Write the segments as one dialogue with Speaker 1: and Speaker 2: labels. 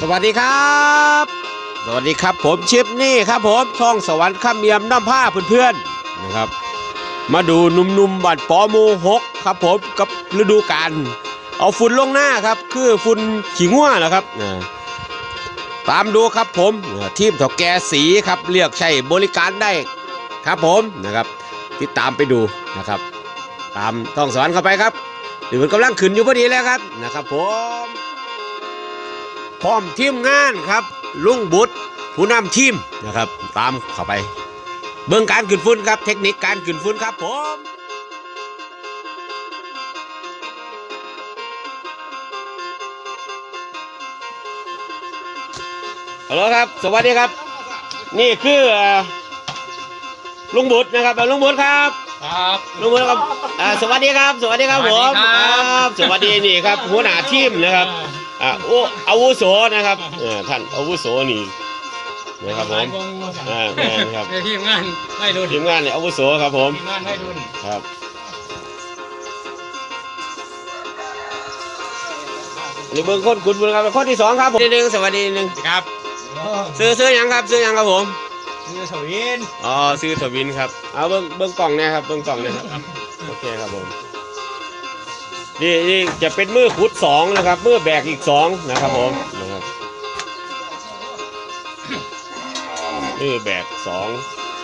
Speaker 1: สวัสดีครับ สวัสดีครับผมชิปนี่ครับผมท่องสวรรค์ข้ามเมียมน้ำผ้าเพื่อนๆนะครับ มาดูหนุ่มๆบัดปอมูหกครับผมกับฤดูกาลเอาฝุ่นลงหน้าครับ คือฝุ่นขี้ง่วนะครับตามดูครับผมทีมถาแกสีครับเรียกใช้บริการได้ครับผมนะครับติดตามไปดูนะครับ ตามท่องสวรรค์เข้าไปครับหรือมันกำลังขึ้นอยู่พอดีแล้วครับนะครับผม พร้อมทีมงานครับ ลุงบุตรผู้นำทีมนะครับ ตามเข้าไป เบื้องการขึ้นฟุ้นครับ เทคนิคการขึ้นฟุ้นครับผมฮัลโหลครับ สวัสดีครับ นี่คือเอ่อลุงบุตรนะครับเอ่อลุงบุตรครับ
Speaker 2: ครับ
Speaker 1: ลุงบุตรครับอ่าสวัสดีครับ สวัสดีครับผม
Speaker 2: สวัสดีครับ
Speaker 1: บสวัสดีนี่ครับหัวหน้าทีมนะครับ อ่าโอ้อาวุโสนะครับเออท่านอาวุโสนี่นะครับผมอ่าแม่นครับ
Speaker 2: ในทีมงานไม่ดุน
Speaker 1: ทีมงานเนี่ยอาวุโสครับผม
Speaker 2: ทีมงานไม่ดุน
Speaker 1: ครับนี่เบิ้งคนคุณบุญครับคนที่สองครับผมนิดนึงสวัสดีนิดนึง
Speaker 2: ครับ
Speaker 1: ซื้อซื้อหยังครับ ซื้อหยังครับผม
Speaker 2: คือสวิน
Speaker 1: อ๋อซื้อทวินครับ เอาเบิ้งเบิ้งกล่องเนี่ยครับ เบิ้งกล่องเนี่ยครับ โอเคครับผม นี่นี่จะเป็นมือขุดสองนะครับ มือแบกอีกสองนะครับผมนะครับมือแบกสอง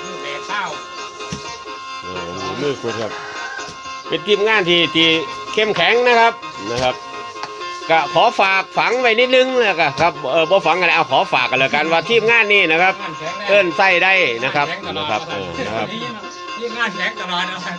Speaker 2: มือแบกข้าว
Speaker 1: เออมือคุณครับ เป็นทีมงานที่ที่เข้มแข็งนะครับนะครับก็ขอฝากฝังไว้นิดนึงนะครับครับเออบ่ฝังกันเอาขอฝากกันแล้วกันว่าทีมงานนี่นะครับ
Speaker 2: งานแข็งแรง
Speaker 1: เอิ้นไส้ได้นะครับนะครับเออนะครับ
Speaker 2: ทีมงานแข็งตลอดนะครับ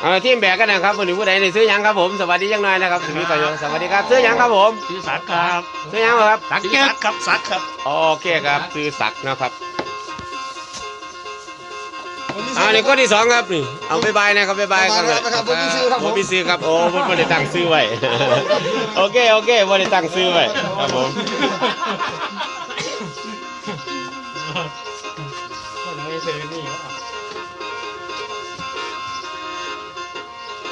Speaker 1: เอาทีมแบกกันนะครับวันนี้ผู้ใดในซื้อหยังครับผมสวัสดีจังหน่อยนะครับสวัสดีครับสวัสดีครับซื้อหยังครับผม
Speaker 2: ชื่อสักครับ
Speaker 1: ซื้อหยังครับ
Speaker 2: สักเจ็ดครับสักครับ
Speaker 1: โอเคครับซื้อสักนะครับเอานี่ข้อที่สองครับนี่เอาบายบายนะครับบายบายครับ
Speaker 3: บ๊ายบายครับผมมีซื้อครับผม
Speaker 1: ผมมีซื้อครับโอ้ผมไม่ได้ตั้งซื้อไว้ โอเคโอเคไม่ได้ตั้งซื้อไว้ครับผม
Speaker 2: คนไม่ซื้อนี่ว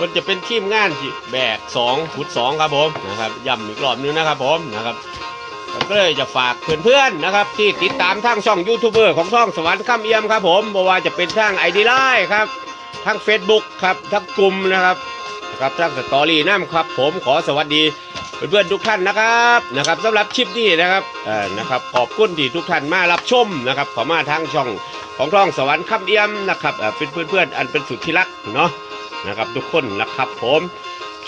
Speaker 1: มันจะเป็นทีมงานที่แบกสองขุดสองครับผมนะครับย้ำอีกรอบนึงนะครับผมนะครับก็เลยจะฝากเพื่อนๆนะครับ ที่ติดตามทางช่องยูทูบเบอร์ของช่องสวรรค์ข้ามเอี่ยมครับผมไม่ว่าจะเป็นทางไอดีไลน์ครับทาง Facebook ครับทางกลุ่มนะครับครับทางสตอรี่น้ำครับ ผมขอสวัสดีเพื่อนๆทุกท่านนะครับนะครับสำหรับคลิปนี้นะครับเอ่อนะครับขอบคุณที่ทุกท่านมารับชมนะครับขอมาทางช่องของช่องสวรรค์ข้ามเอี่ยมนะครับเอ่อเป็นเพื่อนๆอันเป็นสุดที่รักเนาะ นะครับทุกคนนะครับผม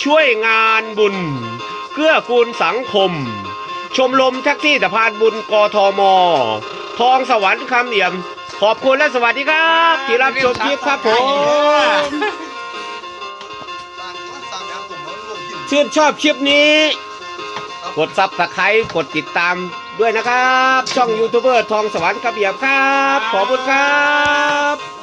Speaker 1: ช่วยงานบุญ เกื้อกูลสังคม ชมรมแท็กซี่สะพานบุญกทม ทองสวรรค์คำเอี่ยม ขอบคุณและสวัสดีครับ ที่รับชมคลิปครับผม ชื่นชอบคลิปนี้ กดซับสไครต์กดติดตามด้วยนะครับ ช่องยูทูบเบอร์ทองสวรรค์คำเอี่ยมครับ ขอบคุณครับ